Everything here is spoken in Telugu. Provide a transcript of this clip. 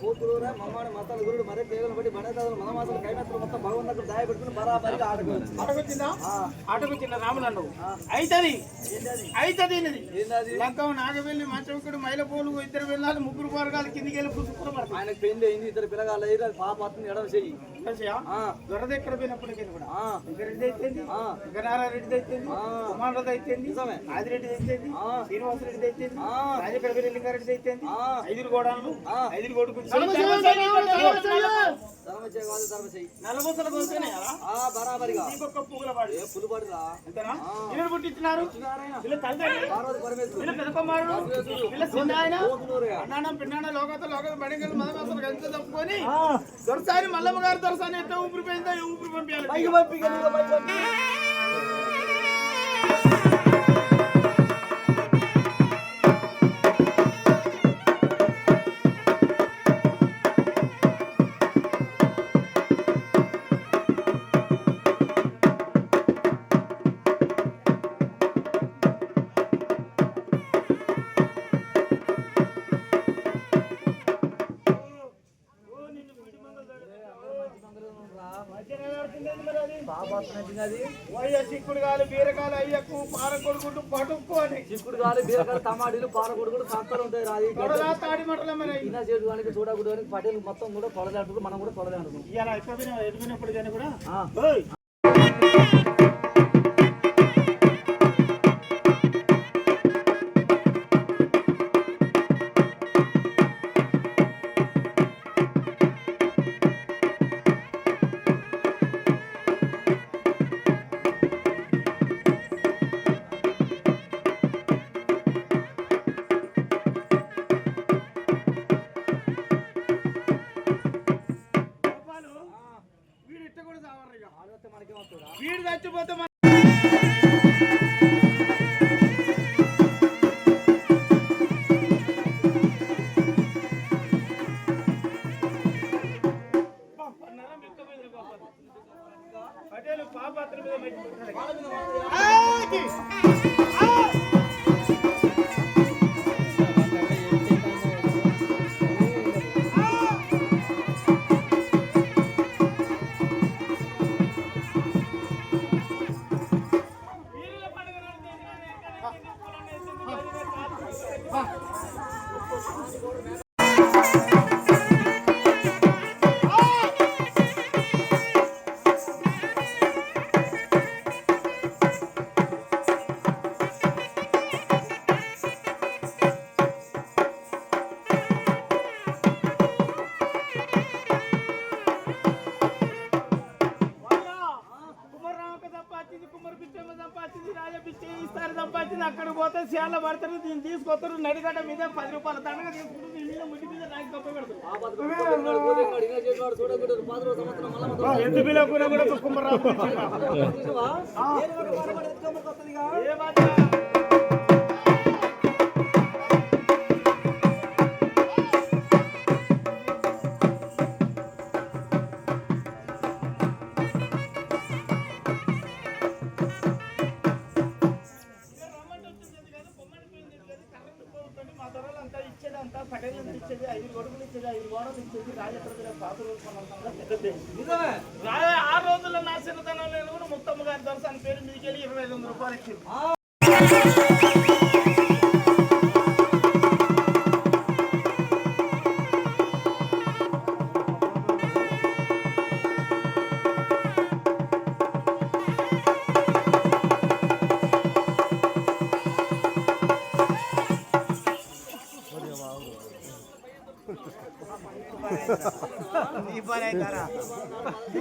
కూతురు మమ్మాడి మతాల గురుడు మరే పేగలు బట్టి బడేదాదులు మనమాసాలు కైనత్తులు మొత్తం భగవంతుడు దాయ పెట్టుకుని బరాబరిగా ఆడుకోవచ్చు ఆటకొచ్చిందా ఆటకొచ్చిందా రాములు అన్నావు అయితది. అయితది లంకం నాగవెల్లి మంచవుకుడు మైలపోలు ఇద్దరు వెళ్ళాలి ముగ్గురు వర్గాలు కిందికి వెళ్ళి పడతాయి ఆయనకు పెళ్ళి అయింది ఇద్దరు పిల్లగాళ్ళు అయ్యారు అది పాప అతను ఎడవ చెయ్యి. దొరద ఎక్కడ పోయినప్పటికీ కూడా. ఆ, ఇంకా రెడ్డి అయితేంది ఆ. ఇంకా నారారెడ్డి అయితేంది ఆ. కుమార్ రెడ్డి ఆ. శ్రీనివాస రెడ్డి ఆ. రాజకడ అయితేంది ఆ. ఐదుగురు కొడుకు నలభూసల బరాబరిగా. పువ్వుల వాడు అంతేనా? వీళ్ళు పుట్టించినారు. వీళ్ళ తల్లి వీళ్ళ వీళ్ళ. అన్నానం పిన్నాన లోకత లోకత బడిగలు మదమాసలు కలిసి తప్పుకొని దొరసాని మల్లమ్మ గారు దొరసాని ఎట్లా ఊపిరి ఈ ఊపిరి పంపించాలి. వయ్య సిక్కుడుగాలు బీరకాలు అయ్యకు పార కొడుకుంటూ చిక్కుడు కాదు బీరకాయలు టమాటీలు పారకొడుకులు సంతలు ఉంటాయి రాది కొడలా తాడి ఈయన చేటు కానీ చూడకూడదు కానీ పటేలు మొత్తం కూడా అంటారు మనం కూడా అంటున్నాం ఇవాళ ఎక్కడ ఎదిగినప్పుడు కానీ కూడా. వీడు చచ్చిపోతే మన. పటేలు పాపాత్ర మీద வா. సంపాదించింది రాజా పిచ్చ ఇస్తారు సంపాదించింది అక్కడ పోతే సేల పడతారు దీన్ని తీసుకొస్తారు నడిగడ్డ మీద పది రూపాయల దండగా తీసుకుంటారు దీని మీద ముడి మీద నాకు గొప్ప పెడతారు. కొడుకున్నాడు, పోతున్నాడు, ఈయన ఆ రోజుల్లో నా చిన్నతనంలో కూడా ముత్తమ్మ గారి దర్శనం పేరు మీదకి వెళ్ళి ఇరవై ఐదు వందల రూపాయలు ఇచ్చింది Y para entrar. Y